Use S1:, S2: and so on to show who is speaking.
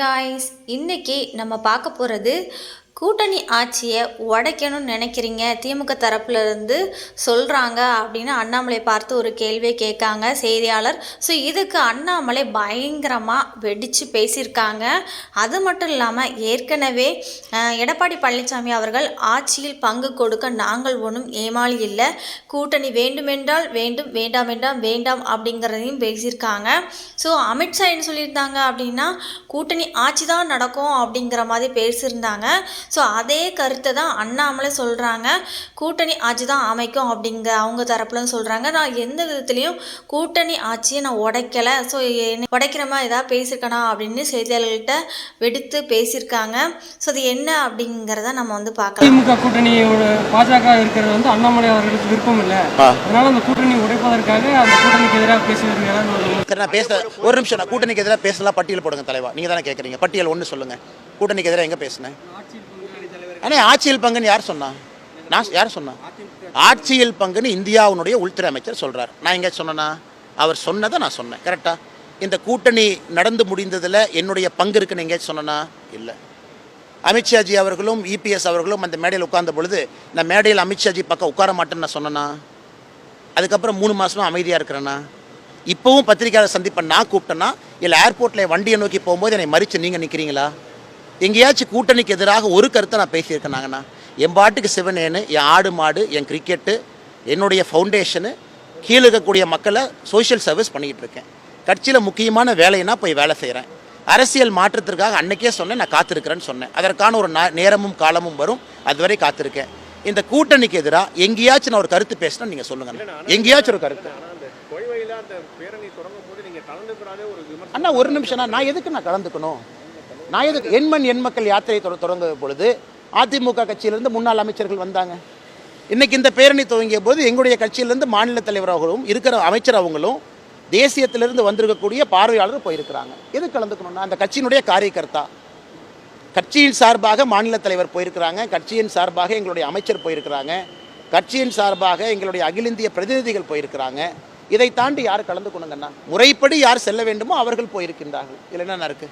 S1: Guys இன்றைக்கி நம்ம பார்க்க போகிறது கூட்டணி ஆட்சியை உடைக்கணும்னு நினைக்கிறீங்க? திமுக தரப்புலேருந்து சொல்கிறாங்க அப்படின்னு அண்ணாமலை பார்த்து ஒரு கேள்வியை கேட்காங்க செய்தியாளர். ஸோ இதுக்கு அண்ணாமலை பயங்கரமாக வெடித்து பேசியிருக்காங்க. அது மட்டும் இல்லாமல் ஏற்கனவே எடப்பாடி பழனிசாமி அவர்கள் ஆட்சியில் பங்கு கொடுக்க நாங்கள் ஒன்றும் ஏமாளி இல்லை. கூட்டணி வேண்டுமென்றால் வேண்டும் வேண்டாம் வேண்டாம் வேண்டாம் அப்படிங்கிறதையும் பேசியிருக்காங்க. ஸோ அமித்ஷா என்ன சொல்லியிருந்தாங்க அப்படின்னா கூட்டணி ஆட்சி தான் நடக்கும் அப்படிங்கிற மாதிரி பேசியிருந்தாங்க. ஸோ அதே கருத்தை தான் அண்ணாமலை சொல்கிறாங்க கூட்டணி ஆட்சி தான் அமைக்கும் அப்படிங்கிற அவங்க தரப்புலன்னு சொல்கிறாங்க நான் எந்த விதத்துலேயும் கூட்டணி ஆட்சியை நான் உடைக்கலை. ஸோ உடைக்கிற மாதிரி ஏதாவது பேசியிருக்கனா அப்படின்னு செய்தியாளர்கள்ட்ட வெடித்து பேசியிருக்காங்க. ஸோ அது என்ன அப்படிங்கிறத நம்ம வந்து பார்க்கலாம்.
S2: திமுக கூட்டணியோட பாஜக இருக்கிறது வந்து அண்ணாமலை அவர்களுக்கு விருப்பம் இல்லை. அதனால அந்த கூட்டணி உடைப்பதற்காக அந்த கூட்டணிக்கு எதிராக ஒரு
S3: சரி நான் பேச ஒரு நிமிஷம் நான் கூட்டணிக்கு எதிராக பேசலாம் பட்டியல் போடுங்க தலைவா. நீங்கள் தானே கேட்குறீங்க பட்டியல் ஒன்று சொல்லுங்க. கூட்டணிக்கு எதிராக எங்கே பேசினேன்? ஆனால் ஆட்சியில் பங்குன்னு யார் சொன்னா? நான் யார் சொன்னா? ஆட்சியில் பங்குன்னு இந்தியாவுடைய உள்துறை அமைச்சர் சொல்கிறார் நான் எங்கே சொன்னேன்னா அவர் சொன்னதை நான் சொன்னேன். கரெக்டாக இந்த கூட்டணி நடந்து முடிந்ததில் என்னுடைய பங்கு இருக்குன்னு எங்கேயாச்சும் சொன்னேன்னா இல்லை. அமித்ஷாஜி அவர்களும் இபிஎஸ் அவர்களும் அந்த மேடையில் உட்கார்ந்த பொழுது நான் மேடையில் அமித்ஷாஜி பக்கம் உட்கார மாட்டேன்னு நான் சொன்னேனா? அதுக்கப்புறம் மூணு மாசமா அமைதியாக இருக்கிறேன்னா இப்போவும் பத்திரிக்கையாளர் சந்திப்பை நான் கூப்பிட்டேன்னா இல்லை ஏர்போர்ட்டில் வண்டியை நோக்கி போகும்போது என்னை மறித்து நீங்கள் நிற்கிறீங்களா எங்கேயாச்சும் கூட்டணிக்கு எதிராக ஒரு கருத்தை நான் பேசியிருக்கேன் நாங்கண்ணா. என் பாட்டுக்கு சிவனேன்னு என் ஆடு மாடு என் கிரிக்கெட்டு என்னுடைய ஃபவுண்டேஷனு கீழே இருக்கக்கூடிய மக்களை சோஷியல் சர்வீஸ் பண்ணிக்கிட்டு இருக்கேன். கட்சியில் முக்கியமான வேலைன்னா போய் வேலை செய்கிறேன் அரசியல் மாற்றத்திற்காக அன்னைக்கே சொன்னேன் நான் காத்திருக்கிறேன்னு சொன்னேன். அதற்கான ஒரு நேரமும் காலமும் வரும். அதுவரை காத்திருக்கேன். இந்த கூட்டணிக்கு எதிராக எங்கேயாச்சும் நான் ஒரு கருத்து பேசினா நீங்கள் சொல்லுங்க எங்கேயாச்சும் ஒரு கருத்து. அண்ணா ஒரு நிமிஷம் நான் எதுக்கு நான் கலந்துக்கணும்? நான் எதுக்கு எண்மண் எண் மக்கள் யாத்திரை தொட- தொடங்கிய பொழுது அதிமுக கட்சியிலிருந்து முன்னாள் அமைச்சர்கள் வந்தாங்க. இன்னைக்கு இந்த பேரணி துவங்கிய போது எங்களுடைய கட்சியிலிருந்து மாநில தலைவராகவும் இருக்கிற அமைச்சர் அவங்களும் தேசியத்திலிருந்து வந்திருக்கக்கூடிய பார்வையாளர் போயிருக்கிறாங்க. எது கலந்துக்கணும்னா அந்த கட்சியினுடைய காரியகர்த்தா. கட்சியின் சார்பாக மாநில தலைவர் போயிருக்கிறாங்க கட்சியின் சார்பாக எங்களுடைய அமைச்சர் போயிருக்கிறாங்க கட்சியின் சார்பாக எங்களுடைய அகில இந்திய பிரதிநிதிகள் போயிருக்கிறாங்க. இதை தாண்டி யார் கலந்துக்கணுங்கன்னா முறைப்படி யார் செல்ல வேண்டுமோ அவர்கள் போயிருக்கின்றார்கள். இதில் என்ன இருக்கு?